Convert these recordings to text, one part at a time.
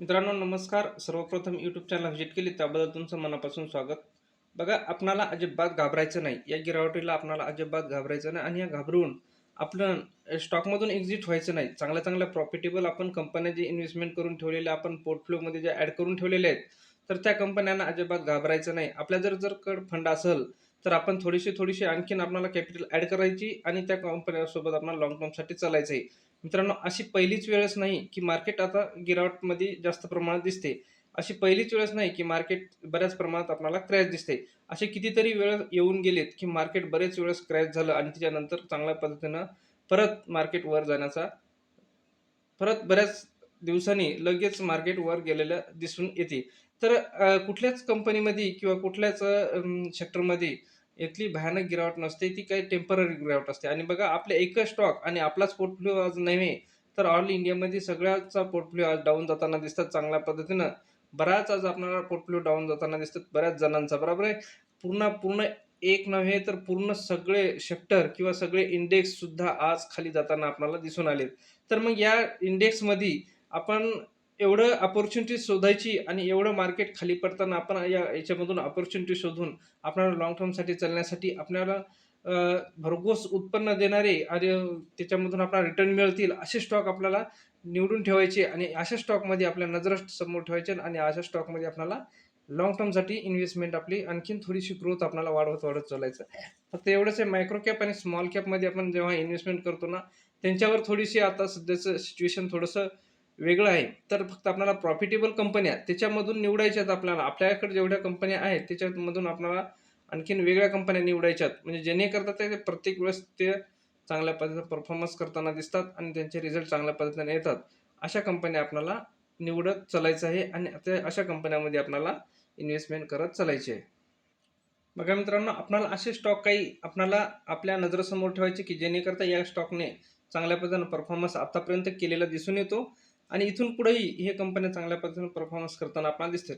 मित्रांनो नमस्कार. सर्वप्रथम यूट्यूब चॅनल व्हिजिट केली त्याबद्दल तुमचं मनापासून स्वागत. बघा आपणाला अजिबात घाबरायचं नाही. या गिरावटीला आपणाला अजिबात घाबरायचं नाही आणि या घाबरून आपलं स्टॉकमधून एक्झिट व्हायचं नाही. चांगल्या चांगल्या प्रॉफिटेबल आपण कंपन्या जे इन्व्हेस्टमेंट करून ठेवलेल्या आपण पोर्टफ्लोमध्ये जे ॲड करून ठेवलेले आहेत तर त्या कंपन्यांना अजिबात घाबरायचं नाही. आपल्या जर जर कड फंड असेल तर आपण थोडीशी थोडीशी आणखीन आपल्याला कॅपिटल ॲड करायची आणि त्या कंपन्यासोबत आपल्याला लॉंग टर्मसाठी चालायचं आहे मित्रांनो अशी पहिलीच वेळच नाही की मार्केट आता गिरावटमध्ये जास्त प्रमाणात दिसते. अशी पहिलीच वेळच नाही की मार्केट बऱ्याच प्रमाणात आपल्याला क्रॅश दिसते. असे कितीतरी वेळ येऊन गेलेत की मार्केट बरेच वेळेस क्रॅश झालं आणि त्याच्यानंतर चांगल्या पद्धतीनं परत मार्केट वर जाण्याचा परत बऱ्याच दिवसांनी लगेच मार्केट वर गेलेलं दिसून येते. तर कुठल्याच कंपनीमध्ये किंवा कुठल्याच सेक्टरमध्ये इथली भयानक गिरावट नसते ती काही टेंपररी गिरावट असते. आणि बघा आपले एकच स्टॉक आणि आपलाच पोर्टफोलिओ आज नव्हे तर ऑल इंडियामध्ये सगळ्याचा पोर्टफोलिओ आज डाऊन जाताना दिसतात चांगल्या पद्धतीनं. बराच आज आपल्याला पोर्टफोलिओ डाऊन जाताना दिसतात बऱ्याच जणांचा बरोबर आहे? पूर्ण पूर्ण एक नव्हे तर पूर्ण सगळे सेक्टर किंवा सगळे इंडेक्स सुद्धा आज खाली जाताना आपल्याला दिसून आलेत. तर मग या इंडेक्समध्ये आपण एवढं अपॉर्च्युनिटी शोधायची आणि एवढं मार्केट खाली पडताना आपण या याच्यामधून अपॉर्च्युनिटी शोधून आपल्याला लॉंग टर्मसाठी चालण्यासाठी आपल्याला भरघोस उत्पन्न देणारे आणि त्याच्यामधून आपल्याला रिटर्न मिळतील असे स्टॉक आपल्याला निवडून ठेवायचे आणि अशा स्टॉकमध्ये आपल्या नजर समोर ठेवायचे आणि अशा स्टॉकमध्ये आपल्याला लॉंग टर्मसाठी इन्व्हेस्टमेंट आपली आणखीन थोडीशी ग्रोथ आपल्याला वाढवत वाढत चालायचं. फक्त एवढंच आहे मायक्रो कॅप आणि स्मॉल कॅपमध्ये आपण जेव्हा इन्व्हेस्टमेंट करतो ना त्यांच्यावर थोडीशी आता सध्याचं सिच्युएशन थोडंसं वेगळं आहे. तर फक्त आपल्याला प्रॉफिटेबल कंपन्या त्याच्यामधून निवडायच्यात आपल्याला. आपल्याकडे जेवढ्या कंपन्या आहेत त्याच्यामधून आपल्याला आणखीन वेगळ्या कंपन्या निवडायच्यात. म्हणजे जेणेकरता ते प्रत्येक वेळेस ते चांगल्या पद्धतीने परफॉर्मन्स करताना दिसतात आणि त्यांचे रिझल्ट चांगल्या पद्धतीने येतात. अशा कंपन्या आपल्याला निवडत चालायचं आहे आणि त्या अशा कंपन्यामध्ये आपल्याला इन्व्हेस्टमेंट करत चालायचे आहे. बघा मित्रांनो आपणाला असे स्टॉक काही आपणाला आपल्या नजरेसमोर ठेवायचे की जेणेकरता या स्टॉकने चांगल्या पद्धतीने परफॉर्मन्स आतापर्यंत केलेला दिसून येतो. आणि इथून पुढेही हे कंपन्या चांगल्या पद्धतीने परफॉर्मन्स करताना आपल्याला दिसतील.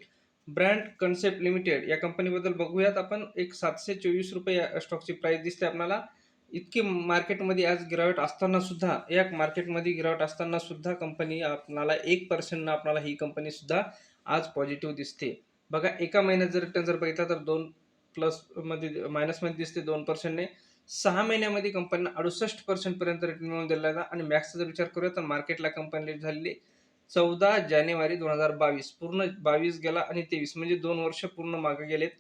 ब्रँड कन्सेप्ट लिमिटेड या कंपनीबद्दल बघूयात आपण. एक सातशे चोवीस रुपये या स्टॉकची प्राईस दिसते आपल्याला इतकी मार्केटमध्ये आज गिरावट असताना सुद्धा या मार्केटमध्ये गिरावट असताना सुद्धा कंपनी आपणाला एक पर्सेंटनं आपल्याला ही कंपनी सुद्धा आज पॉझिटिव्ह दिसते. बघा एका महिन्यात जर रिटर्न जर बघितला तर दोन प्लसमध्ये मायनसमध्ये दिसते दोन पर्सेंटने सहा महिन्यामध्ये कंपनीला अडुसष्ट पर्सेंटपर्यंत रिटर्न मिळून दिलेला आहे आणि मॅक्सचा जर विचार करूया तर मार्केटला कंपनी झालेली चौदा जानेवारी दोन हजार बावीस. पूर्ण बावीस गेला आणि तेवीस. म्हणजे दोन वर्ष पूर्ण मागे गेलेत.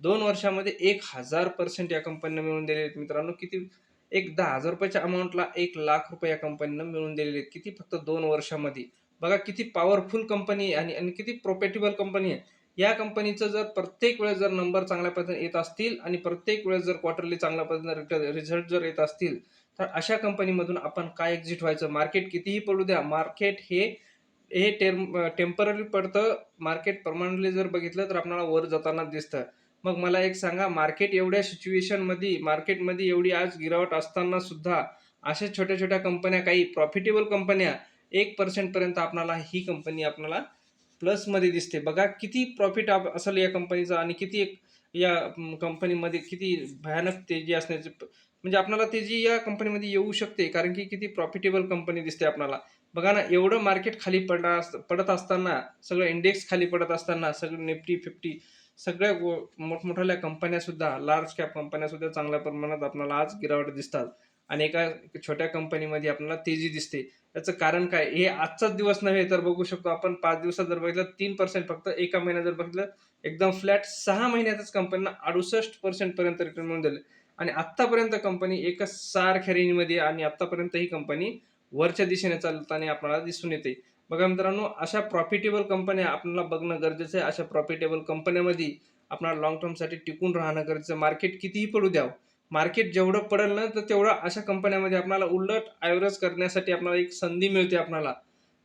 दोन वर्षामध्ये एक हजार पर्सेंट या कंपनीनं मिळून दिलेले आहेत. मित्रांनो किती? एक दहा हजार रुपयाच्या अमाऊंटला एक लाख रुपये या कंपनीनं मिळून दिलेले आहेत. किती? फक्त दोन वर्षामध्ये. बघा किती पॉवरफुल कंपनी आहे आणि आणि किती प्रोफिटेबल कंपनी आहे. या कंपनीचं जर प्रत्येक वेळेस जर नंबर चांगल्या पद्धतीने येत असतील आणि प्रत्येक वेळेस जर क्वार्टरली चांगल्या पद्धतीने रिटर्न रिझल्ट जर येत असतील तर अशा कंपनीमधून आपण काय एक्झिट व्हायचं? मार्केट कितीही पडू द्या मार्केट हे हे टेम टेंपररी पडतं. मार्केट परमनंटली जर बघितलं तर आपल्याला वर जाताना दिसतं. मग मला एक सांगा मार्केट एवढ्या सिच्युएशनमध्ये मार्केटमध्ये एवढी आज गिरावट असताना सुद्धा अशा छोट्या छोट्या कंपन्या काही प्रॉफिटेबल कंपन्या एक पर्सेंटपर्यंत आपणाला ही कंपनी आपल्याला प्लसमध्ये दिसते. बघा किती प्रॉफिट असेल या कंपनीचा आणि किती एक या कंपनीमध्ये किती भयानक तेजी असण्याचे म्हणजे आपल्याला तेजी या कंपनीमध्ये येऊ शकते कारण की किती प्रॉफिटेबल कंपनी दिसते आपल्याला बघा ना एवढं मार्केट खाली पडणार अस- पडत असताना सगळं इंडेक्स खाली पडत असताना सगळं निफ्टी फिफ्टी सगळ्या मोठमोठ्या कंपन्यासुद्धा लार्ज कॅप कंपन्यासुद्धा चांगल्या प्रमाणात आपल्याला आज गिरावट दिसतात. आणि एका छोट्या कंपनीमध्ये आपल्याला तेजी दिसते. त्याचं कारण काय? हे आजचाच दिवस नव्हे तर बघू शकतो आपण पाच दिवसात जर बघितलं तीन पर्सेंट फक्त एका महिन्यात जर बघितलं एकदम फ्लॅट सहा महिन्यातच कंपनीला अडुसष्ट पर्सेंट पर्यंत रिटर्न मिळून दिले. आणि आतापर्यंत कंपनी एकच सारख्या रेंजमध्ये आणि आतापर्यंत ही कंपनी वरच्या दिशेने चालताना आपल्याला दिसून येते. बघा मित्रांनो अशा प्रॉफिटेबल कंपन्या आपल्याला बघणं गरजेचं आहे. अशा प्रॉफिटेबल कंपन्यामध्ये आपल्याला लॉंग टर्मसाठी टिकून राहणं गरजेचं मार्केट कितीही पडू द्यावं मार्केट जेवढं पडेल ना तर तेवढं अशा कंपन्यामध्ये आपल्याला उलट ॲव्हरेज करण्यासाठी आपल्याला एक संधी मिळते आपल्याला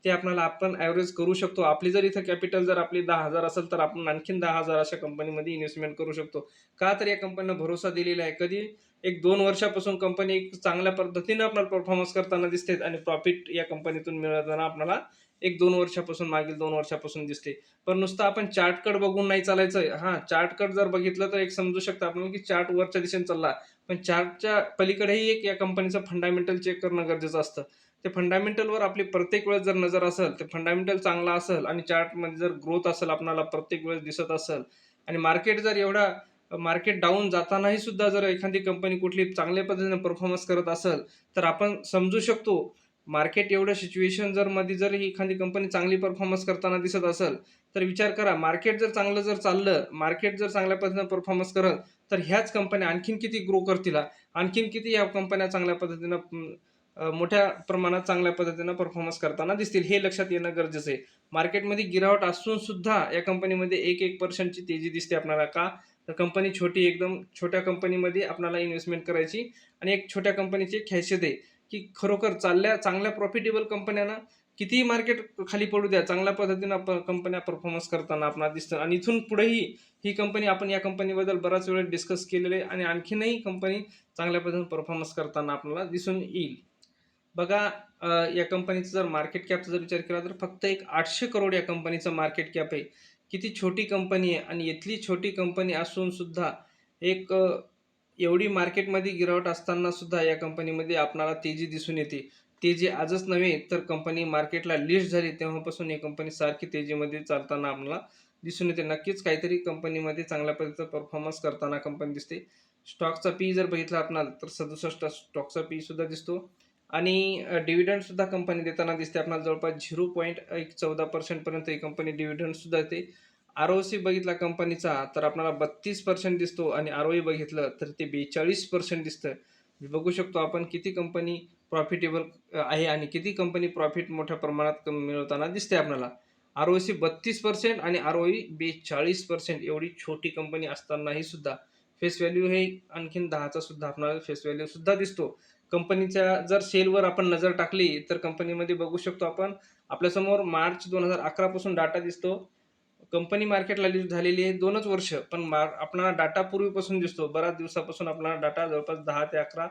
ते आपल्याला आपण ॲव्हरेज करू शकतो. आपली जर इथं कॅपिटल जर आपली दहा हजार असेल तर आपण आणखीन दहा हजार अशा कंपनीमध्ये इन्व्हेस्टमेंट करू शकतो. का तर या कंपनीनं भरोसा दिलेला आहे. कधी? एक दोन वर्षापासून कंपनी एक चांगल्या पद्धतीनं आपल्याला परफॉर्मन्स करताना दिसते आणि प्रॉफिट या कंपनीतून मिळताना आपल्याला एक दोन वर्षापासून मागील दोन वर्षापासून दिसते. पण नुसतं आपण चार्टकड बघून नाही चालायचं हां चार्टकड जर बघितलं तर एक समजू शकतं आपण की चार्ट वरच्या दिशेने चालला. पण चार्टच्या पलीकडेही एक या कंपनीचं फंडामेंटल चेक करणं गरजेचं असतं. ते फंडामेंटलवर आपली प्रत्येक वेळेस जर नजर असेल ते फंडामेंटल चांगला असेल आणि चार्टमध्ये जर ग्रोथ असेल आपणाला प्रत्येक वेळेस दिसत असेल आणि मार्केट जर एवढा मार्केट डाऊन जातानाही सुद्धा जर एखादी कंपनी कुठली चांगल्या पद्धतीने परफॉर्मन्स करत असेल तर आपण समजू शकतो मार्केट एवढं सिच्युएशन जर मध्ये जर ही एखादी कंपनी चांगली परफॉर्मन्स करताना दिसत असेल तर विचार करा मार्केट जर चांगलं जर चाललं मार्केट जर चांगल्या पद्धतीनं परफॉर्मन्स करत तर ह्याच कंपन्या आणखीन किती ग्रो करतील आणखीन किती या कंपन्या चांगल्या पद्धतीनं मोठ्या प्रमाणात चांगल्या पद्धतीनं परफॉर्मन्स करताना दिसतील हे लक्षात येणं गरजेचं आहे. मार्केटमध्ये गिरावट असून सुद्धा या कंपनीमध्ये एक एक पर्सेंटची तेजी दिसते आपल्याला का? तर कंपनी छोटी एकदम छोट्या कंपनीमध्ये आपल्याला इन्व्हेस्टमेंट करायची आणि एक छोट्या कंपनीची एक हैसियत आहे. की खरोखर चालल्या चांगल्या प्रॉफिटेबल कंपन्यांना कितीही मार्केट खाली पडू द्या चांगल्या पद्धतीनं आपण कंपन्या परफॉर्मन्स करताना आपल्याला दिसतं. आणि इथून पुढेही ही कंपनी आपण या कंपनीबद्दल बराच वेळ डिस्कस केलेले आहे आणि आणखीनही कंपनी चांगल्या पद्धतीने परफॉर्मन्स करताना आपल्याला दिसून येईल. बघा या कंपनीचं जर मार्केट कॅपचा जर विचार केला तर फक्त एक आठशे करोड या कंपनीचं मार्केट कॅप आहे. किती छोटी कंपनी आहे आणि इथली छोटी कंपनी असूनसुद्धा एक एवढी मार्केटमध्ये गिरावट असताना सुद्धा या कंपनीमध्ये आपणाला तेजी दिसून येते. तेजी आजच नव्हे तर कंपनी मार्केटला लिस्ट झाली तेव्हापासून ही कंपनी सारखी तेजीमध्ये चालताना आपल्याला दिसून येते. नक्कीच काहीतरी कंपनीमध्ये चांगल्या पद्धतीचा परफॉर्मन्स करताना कंपनी दिसते. स्टॉकचा पी जर बघितला आपणाला तर सदुसष्ट स्टॉकचा पी सुद्धा दिसतो. आणि डिव्हिडंडसुद्धा कंपनी देताना दिसते. आपल्याला जवळपास झिरो पॉईंट एक चौदा पर्सेंटपर्यंत ही कंपनी डिव्हिडंडसुद्धा देते. आर ओ सी बघितला कंपनीचा तर आपल्याला बत्तीस पर्सेंट दिसतो आणि आर ओ बघितलं तर ते बेचाळीस पर्सेंट दिसतं. बघू शकतो आपण किती कंपनी प्रॉफिटेबल आहे आणि किती कंपनी प्रॉफिट मोठ्या प्रमाणात मिळवताना दिसते आपल्याला. आर ओ सी बत्तीस पर्सेंट आणि आर ओ बेचाळीस पर्सेंट एवढी छोटी कंपनी असतानाही सुद्धा. फेस व्हॅल्यू हे आणखीन दहाचा सुद्धा आपल्याला फेस व्हॅल्यू सुद्धा दिसतो. कंपनीच्या जर सेलवर आपण नजर टाकली तर कंपनीमध्ये बघू शकतो आपण आपल्यासमोर मार्च दोन हजार अकरापासून डाटा दिसतो. कंपनी मार्केटला लिस्ट झालेली आहे दोनच वर्ष. पण मार आपला डाटा पूर्वीपासून दिसतो. बऱ्याच दिवसापासून आपला डाटा जवळपास दहा ते अकरा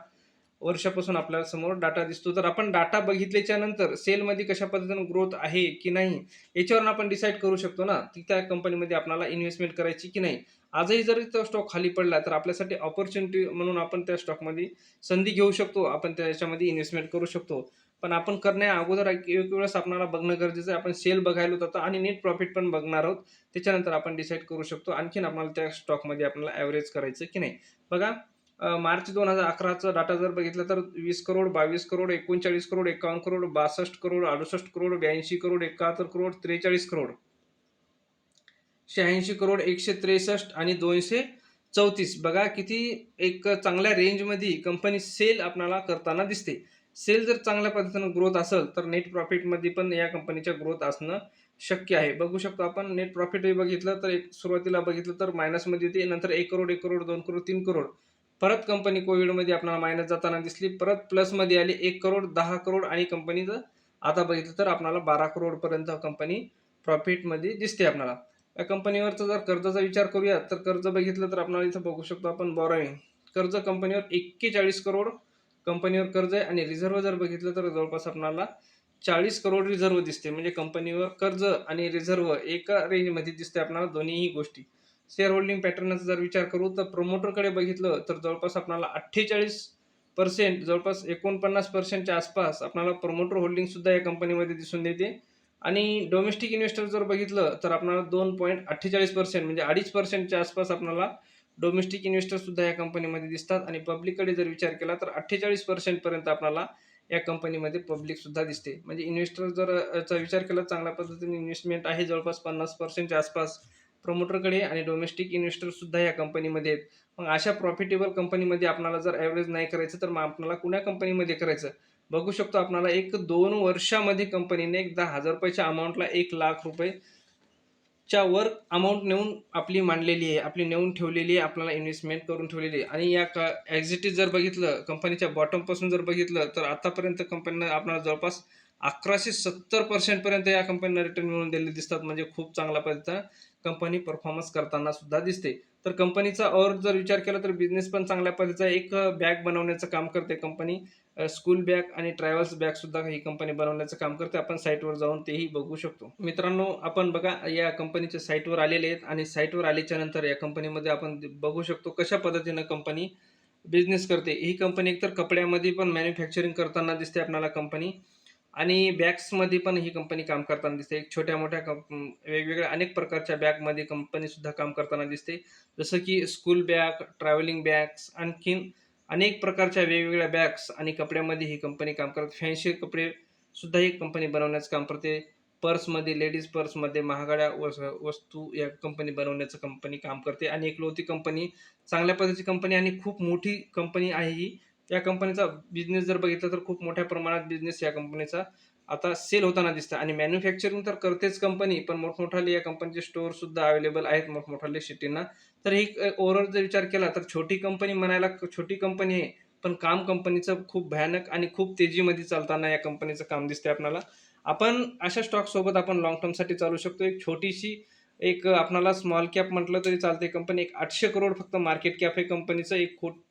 वर्षापासून आपल्यासमोर डाटा दिसतो. तर आपण डाटा बघितल्याच्या नंतर सेलमध्ये कशा पद्धतीनं ग्रोथ आहे की नाही याच्यावरून आपण डिसाईड करू शकतो ना की त्या कंपनीमध्ये आपल्याला इन्व्हेस्टमेंट करायची की नाही. आजही जरी तो स्टॉक खाली पडला तर आपल्यासाठी ऑपॉर्च्युनिटी म्हणून आपण त्या स्टॉकमध्ये संधी घेऊ शकतो. आपण त्याच्यामध्ये इन्व्हेस्टमेंट करू शकतो. पण आपण करण्या अगोदर एक एक वेळेस आपल्याला बघणं गरजेचं आहे. आपण सेल बघायला होतं आणि नेट प्रॉफिट पण बघणार आहोत. त्याच्यानंतर आपण डिसाईड करू शकतो आणखीन आपल्याला त्या स्टॉकमध्ये आपल्याला ॲव्हरेज करायचं की नाही. बघा मार्च दोन हजार अकराचा डाटा जर बघितला तर वीस करोड बावीस करोड एकोणचाळीस करोड एकावन्न करोड बासष्ट करोड अडुसष्ट करोड ब्याऐंशी करोड एकाहत्तर करोड त्रेचाळीस करोड. शहाऐंशी करोड एकशे त्रेसष्ट आणि दोनशे चौतीस. बघा किती एक चांगल्या रेंजमध्ये कंपनी सेल आपणाला करताना दिसते. सेल जर चांगल्या पद्धतीनं ग्रोथ असेल तर नेट प्रॉफिटमध्ये पण या कंपनीच्या ग्रोथ असणं शक्य आहे. बघू शकतो आपण नेट प्रॉफिट बघितलं तर एक सुरुवातीला बघितलं तर मायनसमध्ये येते नंतर एक करोड एक करोड दोन करोड तीन करोड. परत कंपनी कोविडमध्ये आपल्याला मायनस जाताना दिसली परत प्लसमध्ये आली एक करोड दहा करोड आणि कंपनीचं आता बघितलं तर आपल्याला बारा करोडपर्यंत कंपनी प्रॉफिटमध्ये दिसते आपल्याला. या कंपनीवरचा जर कर्जाचा विचार करूया तर कर्ज बघितलं तर आपल्याला इथं बघू शकतो आपण बॉरोईंग कर्ज कंपनीवर एक्केचाळीस करोड कंपनीवर कर्ज आहे आणि रिझर्व्ह जर बघितलं तर जवळपास आपल्याला चाळीस करोड रिझर्व्ह दिसते म्हणजे कंपनीवर कर्ज आणि रिझर्व्ह एका रेंजमध्ये दिसते आपल्याला दोन्हीही गोष्टी. शेअर होल्डिंग पॅटर्नचा जर विचार करू तर प्रमोटरकडे बघितलं तर जवळपास आपल्याला अठ्ठेचाळीस पर्सेंट जवळपास एकोणपन्नास पर्सेंटच्या आसपास आपल्याला प्रमोटर होल्डिंगसुद्धा या कंपनीमध्ये दिसून येते आणि डोमेस्टिक इन्व्हेस्टर जर बघितलं तर आपल्याला दोन पॉईंट अठ्ठेचाळीस पर्सेंट म्हणजे अडीच पर्सेंटच्या आसपास आपल्याला डोमेस्टिक इन्व्हेस्टरसुद्धा या कंपनीमध्ये दिसतात. आणि पब्लिककडे जर विचार केला तर अठ्ठेचाळीस पर्सेंटपर्यंत आपल्याला या कंपनीमध्ये पब्लिकसुद्धा दिसते. म्हणजे इन्व्हेस्टर जर चा विचार केला चांगल्या पद्धतीने इन्व्हेस्टमेंट आहे जवळपास पन्नास पर्सेंटच्या आसपास. प्रमोटरकडे आणि डोमेस्टिक इन्व्हेस्टरसुद्धा या कंपनीमध्ये आहेत. मग अशा प्रॉफिटेबल कंपनीमध्ये आपणाला जर ॲव्हरेज नाही करायचं तर मग आपणाला कुण्या कंपनीमध्ये करायचं? बघू शकतो आपणाला एक दोन वर्षामध्ये कंपनीने एक दहा हजार रुपयाच्या अमाऊंटला एक लाख रुपये च्या वर अमाऊंट नेऊन आपली मांडलेली आहे. आपली नेऊन ठेवलेली आहे आपल्याला इन्व्हेस्टमेंट करून ठेवलेली आहे. आणि या का एक्झिटीज जर बघितलं कंपनीच्या बॉटमपासून जर बघितलं तर आतापर्यंत कंपनीनं आपल्याला जवळपास अकराशे सत्तर पर्सेंटपर्यंत या कंपनीला रिटर्न मिळून दिलेले दिसतात. म्हणजे खूप चांगला पद्धतीनं कंपनी परफॉर्मन्स करताना सुद्धा दिसते. तर कंपनीचा और जर विचार केला तर बिझनेस पण चांगल्या पद्धतीचा एक बॅग बनवण्याचं काम करते कंपनी स्कूल बॅग आणि ट्रॅव्हल्स बॅग सुद्धा ही कंपनी बनवण्याचं काम करते. आपण साईटवर जाऊन तेही बघू शकतो. मित्रांनो आपण बघा या कंपनीच्या साईटवर आलेले आहेत आणि साईटवर आल्याच्यानंतर या कंपनीमध्ये आपण बघू शकतो कशा पद्धतीनं कंपनी बिझनेस करते. ही कंपनी एकतर कपड्यामध्ये पण मॅन्युफॅक्चरिंग करताना दिसते आपल्याला कंपनी आणि बॅग्समध्ये पण ही कंपनी काम करताना दिसते. एक छोट्या मोठ्या कंप वेगवेगळ्या अनेक प्रकारच्या बॅगमध्ये कंपनी सुद्धा काम करताना दिसते. जसं की स्कूल बॅग ट्रॅव्हलिंग बॅग्स आणखीन अनेक प्रकारच्या वेगवेगळ्या बॅग्स आणि कपड्यामध्ये ही कंपनी काम करते फॅन्सी कपडे सुद्धा ही कंपनी बनवण्याचं काम करते. पर्समध्ये लेडीज पर्समध्ये महागड्या वस्तू या कंपनी बनवण्याचं कंपनी काम करते. आणि एक लोती कंपनी चांगल्या पद्धतीची कंपनी आणि खूप मोठी कंपनी आहे ही. या कंपनीचा बिझनेस जर बघितला तर खूप मोठ्या प्रमाणात बिझनेस या कंपनीचा आता सेल होताना दिसतं आणि मॅन्युफॅक्चरिंग तर करतेच कंपनी पण मोठमोठाले या कंपनीचे स्टोअर सुद्धा अवेलेबल आहेत मोठमोठाले सिटींना तर ही ओव्हरऑल जर विचार केला तर छोटी कंपनी म्हणायला छोटी कंपनी आहे पण काम कंपनीचं खूप भयानक आणि खूप तेजीमध्ये चालताना या कंपनीचं काम दिसते आपणाला. आपण अशा स्टॉकसोबत आपण लॉंग टर्मसाठी चालू शकतो. एक छोटीशी एक आपणाला स्मॉल कॅप म्हटलं तरी चालते कंपनी एक आठशे करोड फक्त मार्केट कॅप आहे कंपनीचं एक खूप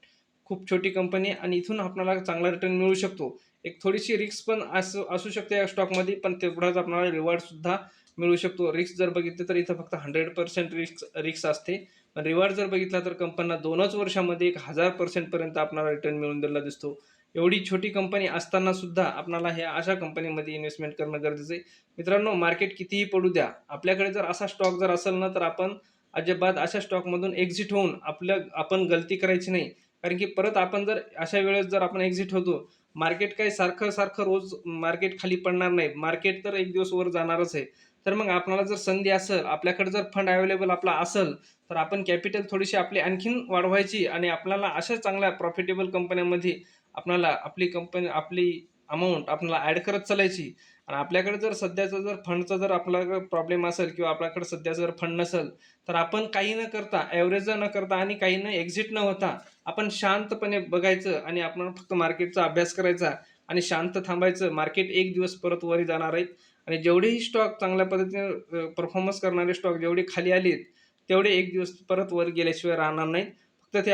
खूप छोटी कंपनी आणि इथून आपल्याला चांगला रिटर्न मिळू शकतो. एक थोडीशी रिस्क पण असू असू शकते या स्टॉकमध्ये पण तेवढाच आपल्याला रिवॉर्डसुद्धा मिळू शकतो. रिक्स जर बघितलं तर इथं फक्त हंड्रेड पर्सेंट रिक्स रिस्क असते. पण रिवॉर्ड जर बघितला तर कंपनीला दोनच वर्षामध्ये एक हजार पर्सेंटपर्यंत आपल्याला रिटर्न मिळून दिला दिसतो. एवढी छोटी कंपनी असताना सुद्धा आपणाला ह्या अशा कंपनीमध्ये इन्व्हेस्टमेंट करणं गरजेचं आहे. मित्रांनो मार्केट कितीही पडू द्या आपल्याकडे जर असा स्टॉक जर असेल ना तर आपण अजिबात अशा स्टॉकमधून एक्झिट होऊन आपल्या आपण गलती करायची नाही. कारण की परत आपण जर अशा वेळेस जर आपण एक्झिट होतो मार्केट काही सारखं सारखं रोज मार्केट खाली पडणार नाही. मार्केट तर एक दिवस वर जाणारच आहे. तर मग आपल्याला जर संधी असेल आपल्याकडे जर फंड अवेलेबल आपला असेल तर आपण कॅपिटल थोडीशी आपली आणखीन वाढवायची आणि आपल्याला अशा चांगल्या प्रॉफिटेबल कंपन्यांमध्ये आपल्याला आपली कंपनी आपली अमाऊंट आपल्याला ॲड करत चालायची. आणि आपल्याकडे जर सध्याचा जर फंडचा जर आपल्याकडे प्रॉब्लेम असेल किंवा आपल्याकडे सध्याचा जर फंड नसेल तर आपण काही न करता ॲव्हरेज न करता आणि काही न एक्झिट न होता आपण शांतपणे बघायचं आणि आपण फक्त मार्केटचा अभ्यास करायचा आणि शांत थांबायचं. मार्केट एक दिवस परत वरी जाणार आहेत. आणि जेवढेही स्टॉक चांगल्या पद्धतीने परफॉर्मन्स करणारे स्टॉक जेवढे खाली आलेत तेवढे एक दिवस परत वर गेल्याशिवाय राहणार नाहीत. फक्त ते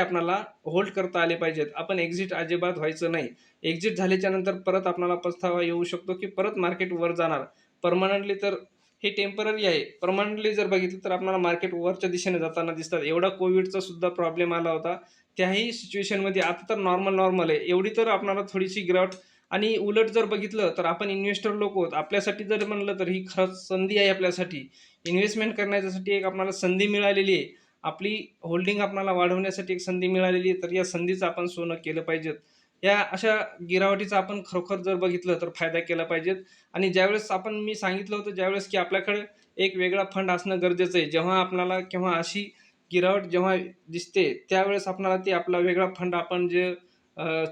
होल्ड करता आले पाहिजेत. आपण एक्झिट अजिबात व्हायचं नाही. एक्झिट झाल्याच्यानंतर परत आपणाला पस्तावा येऊ शकतो की परत मार्केट वर जाणार. परमनंटली तर हे टेंपररी आहे. परमनंटली जर बघितलं तर आपल्याला मार्केट वरच्या दिशेने जाताना दिसतात. एवढा कोविडचा सुद्धा प्रॉब्लेम आला होता. त्याही सिच्युएशनमध्ये आता तर नॉर्मल नॉर्मल आहे. एवढी तर आपणाला थोडीशी गिरावट आणि उलट जर बघितलं तर आपण इन्व्हेस्टर लोक आहोत. आपल्यासाठी जर म्हणलं तर ही खरंच संधी आहे आपल्यासाठी. इन्व्हेस्टमेंट करण्याच्यासाठी एक आपल्याला संधी मिळालेली आहे. आपली होल्डिंग आपणाला वाढवण्यासाठी एक संधी मिळालेली आहे तर या संधीचं आपण सोनं केलं पाहिजेत. या अशा गिरावटीचा आपण खरोखर जर बघितलं तर फायदा केला पाहिजेत. आणि ज्यावेळेस आपण मी सांगितलं होतं ज्यावेळेस की आपल्याकडे एक वेगळा फंड असणं गरजेचं आहे. जेव्हा आपणाला केव्हा अशी गिरावट जेव्हा दिसते त्यावेळेस आपणाला ते आपला वेगळा फंड आपण जे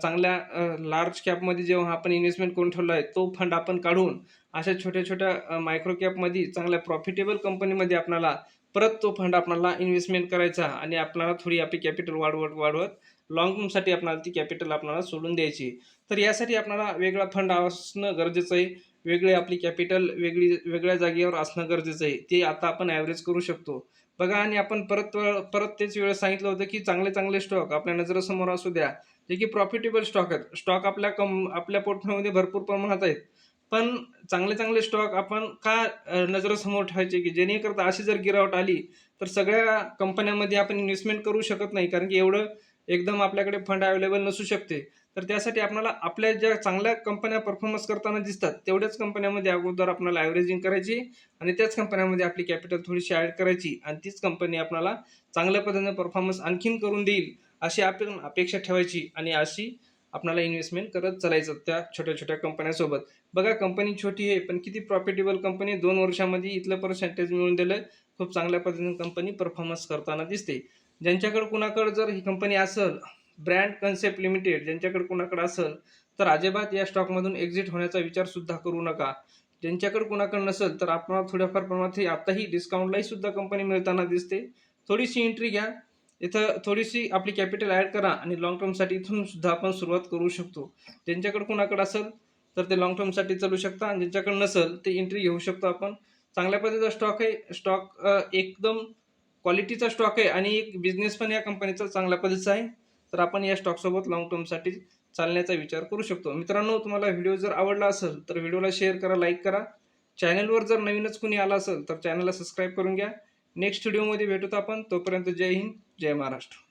चांगल्या लार्ज कॅपमध्ये जेव्हा आपण इन्व्हेस्टमेंट करून ठेवला आहे तो फंड आपण काढून अशा छोट्या छोट्या मायक्रो कॅपमध्ये चांगल्या प्रॉफिटेबल कंपनीमध्ये आपणाला परत तो फंड आपल्याला इन्व्हेस्टमेंट करायचा आणि आपल्याला थोडी आपली कॅपिटल वाढवत वाढवत लॉंग टर्मसाठी आपल्याला ती कॅपिटल आपल्याला सोडून द्यायची. तर यासाठी आपल्याला वेगळा फंड असणं गरजेचं आहे. वेगळी आपली कॅपिटल वेगळी वेगळ्या जागेवर असणं गरजेचं आहे. ते आता आपण ॲव्हरेज करू शकतो. बघा आणि आपण परत परत तेच वेळेस सांगितलं होतं की चांगले चांगले स्टॉक आपल्या नजरेसमोर असू द्या. जे की प्रॉफिटेबल स्टॉक आहेत. स्टॉक आपल्या कम आपल्या पोर्टफोलिओमध्ये भरपूर प्रमाणात आहेत. पण चांगले चांगले स्टॉक आपण का नजरेसमोर ठेवायचे की जेणेकरता अशी जर गिरावट आली तर सगळ्या कंपन्यांमध्ये आपण इन्व्हेस्टमेंट करू शकत नाही. कारण की एवढं एकदम आपल्याकडे फंड अवेलेबल नसू शकते. तर त्यासाठी आपल्याला आपल्या ज्या चांगल्या कंपन्या परफॉर्मन्स करताना दिसतात तेवढ्याच कंपन्यामध्ये अगोदर आपल्याला ॲव्हरेजिंग करायची आणि त्याच कंपन्यामध्ये आपली कॅपिटल थोडीशी ॲड करायची आणि तीच कंपनी आपल्याला चांगल्या पद्धतीने परफॉर्मन्स आणखीन करून देईल अशी आपण अपेक्षा ठेवायची आणि अशी आपणाला इन्व्हेस्टमेंट करत चालायचं त्या छोट्या छोट्या कंपन्यासोबत बघा कंपनी छोटी आहे पण किती प्रॉफिटेबल कंपनी दोन वर्षामध्ये इथलं पर्सेंटेज मिळून दिलं खूप चांगल्या पद्धतीने कंपनी परफॉर्मन्स करताना दिसते. ज्यांच्याकडे कुणाकडे जर ही कंपनी असेल ब्रँड कन्सेप्ट लिमिटेड ज्यांच्याकडे कुणाकडे असेल तर अजिबात या स्टॉकमधून एक्झिट होण्याचा विचार सुद्धा करू नका. ज्यांच्याकडे कुणाकडे नसेल तर आपल्याला थोड्याफार प्रमाणात आताही डिस्काउंटलाही सुद्धा कंपनी मिळताना दिसते. थोडीशी एंट्री घ्या. इथं थोडीशी आपली कॅपिटल ॲड करा आणि लॉंग टर्मसाठी इथून सुद्धा आपण सुरुवात करू शकतो. ज्यांच्याकडे कोणाकडे असेल तर ते लॉंग टर्मसाठी चालू शकता आणि ज्यांच्याकडे नसेल ते एंट्री घेऊ शकतो आपण. चांगल्या पद्धतीचा स्टॉक आहे. स्टॉक एकदम क्वालिटीचा स्टॉक आहे आणि एक बिझनेस पण या कंपनीचा चांगल्या पद्धतीचा आहे. तर आपण या स्टॉकसोबत लॉंग टर्मसाठी चालण्याचा विचार करू शकतो. मित्रांनो तुम्हाला व्हिडिओ जर आवडला असेल तर व्हिडिओला शेअर करा लाईक करा. चॅनलवर जर नवीनच कुणी आला असेल तर चॅनलला सबस्क्राईब करून घ्या. नेक्स्ट व्हिडिओमध्ये भेटूत आपण. तोपर्यंत जय हिंद जय महाराष्ट्र.